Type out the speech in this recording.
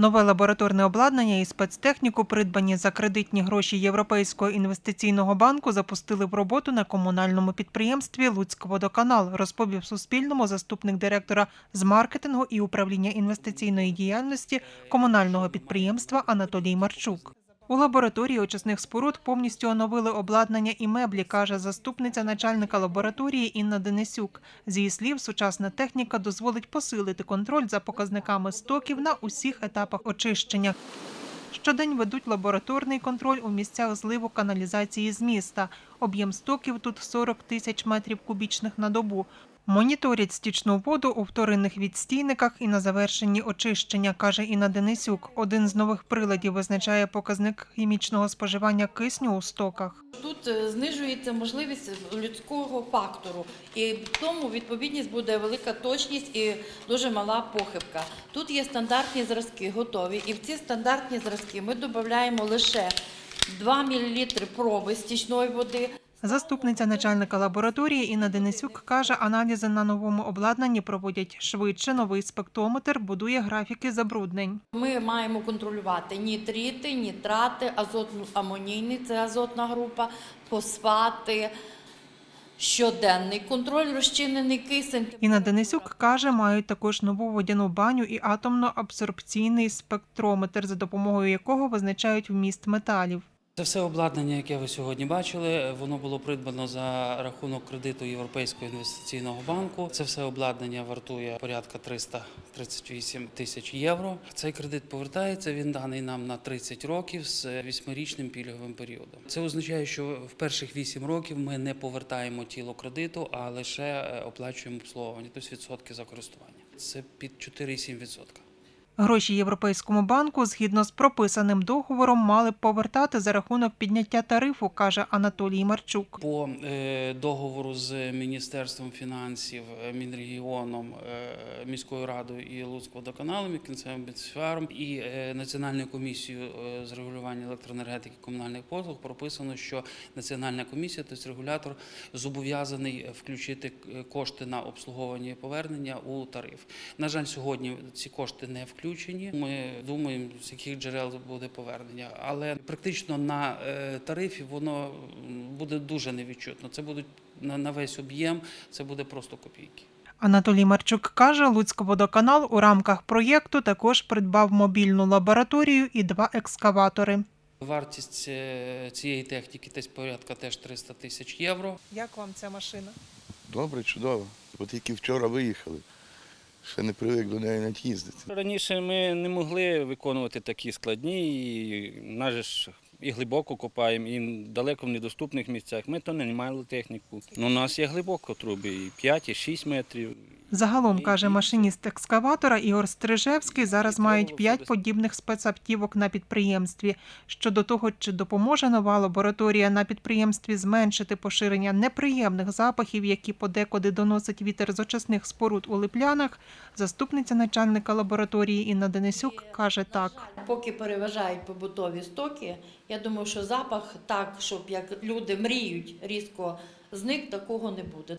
Нове лабораторне обладнання і спецтехніку, придбані за кредитні гроші Європейського інвестиційного банку, запустили в роботу на комунальному підприємстві «Луцькводоканал», розповів Суспільному заступник директора з маркетингу і управління інвестиційної діяльності комунального підприємства Анатолій Марчук. У лабораторії очисних споруд повністю оновили обладнання і меблі, каже заступниця начальника лабораторії Інна Денисюк. З її слів, сучасна техніка дозволить посилити контроль за показниками стоків на усіх етапах очищення. Щодень ведуть лабораторний контроль у місцях зливу каналізації з міста. Об'єм стоків тут 40 тисяч метрів кубічних на добу. Моніторять стічну воду у вторинних відстійниках і на завершенні очищення, каже Інна Денисюк. Один з нових приладів визначає показник хімічного споживання кисню у стоках. Тут е, знижується можливість людського фактору, і тому відповідність буде велика точність і дуже мала похибка. Тут є стандартні зразки готові, і в ці стандартні зразки ми додаємо лише 2 мл проби стічної води. Заступниця начальника лабораторії Інна Денисюк каже, аналізи на новому обладнанні проводять швидше. Новий спектрометр будує графіки забруднень. Ми маємо контролювати нітрити, нітрати, азотно-амонійний – це азотна група, фосфати, щоденний контроль розчинений кисень. Інна Денисюк каже, мають також нову водяну баню і атомно-абсорбційний спектрометр, за допомогою якого визначають вміст металів. Це все обладнання, яке ви сьогодні бачили. Воно було придбано за рахунок кредиту Європейського інвестиційного банку. Це все обладнання вартує порядка 338 тисяч євро. Цей кредит повертається. Він даний нам на 30 років з вісьмирічним пільговим періодом. Це означає, що в перших 8 років ми не повертаємо тіло кредиту, а лише е, оплачуємо обслуговування, тобто відсотки за користування. Це під 4,7%. Гроші Європейському банку, згідно з прописаним договором, мали б повертати за рахунок підняття тарифу, каже Анатолій Марчук. По е, договору з Міністерством фінансів, е, Мінрегіоном, е, міською радою і Луцькводоканалом, і кінцевим бенефіціаром, і Національною комісією з регулювання електроенергетики і комунальних послуг прописано, що Національна комісія, тобто регулятор, зобов'язаний включити кошти на обслуговування і повернення у тариф. На жаль, сьогодні ці кошти не включені. Ми думаємо, з яких джерел буде повернення, але практично на е, тарифі воно буде дуже невідчутно. Це будуть на, весь об'єм, це буде просто копійки. Анатолій Марчук каже, Луцькводоканал у рамках проєкту також придбав мобільну лабораторію і два екскаватори. Вартість е, цієї техніки десь порядка теж 300 тисяч євро. Як вам ця машина? Добре, чудово. От тільки вчора виїхали. Ще не привик до неї навіть їздити. Раніше ми не могли виконувати такі складні, і нас ж і глибоко копаємо, і далеко в недоступних місцях. Ми то не мали техніку. Ну, у нас є глибоко труби, і 5, і 6 метрів. Загалом, каже машиніст екскаватора Ігор Стрижевський, зараз мають п'ять подібних спецавтівок на підприємстві. Щодо того, чи допоможе нова лабораторія на підприємстві зменшити поширення неприємних запахів, які подекуди доносить вітер з очисних споруд у Липлянах, заступниця начальника лабораторії Інна Денисюк каже так. Поки переважають побутові стоки, я думаю, що запах так, щоб як люди мріють, різко зник, такого не буде.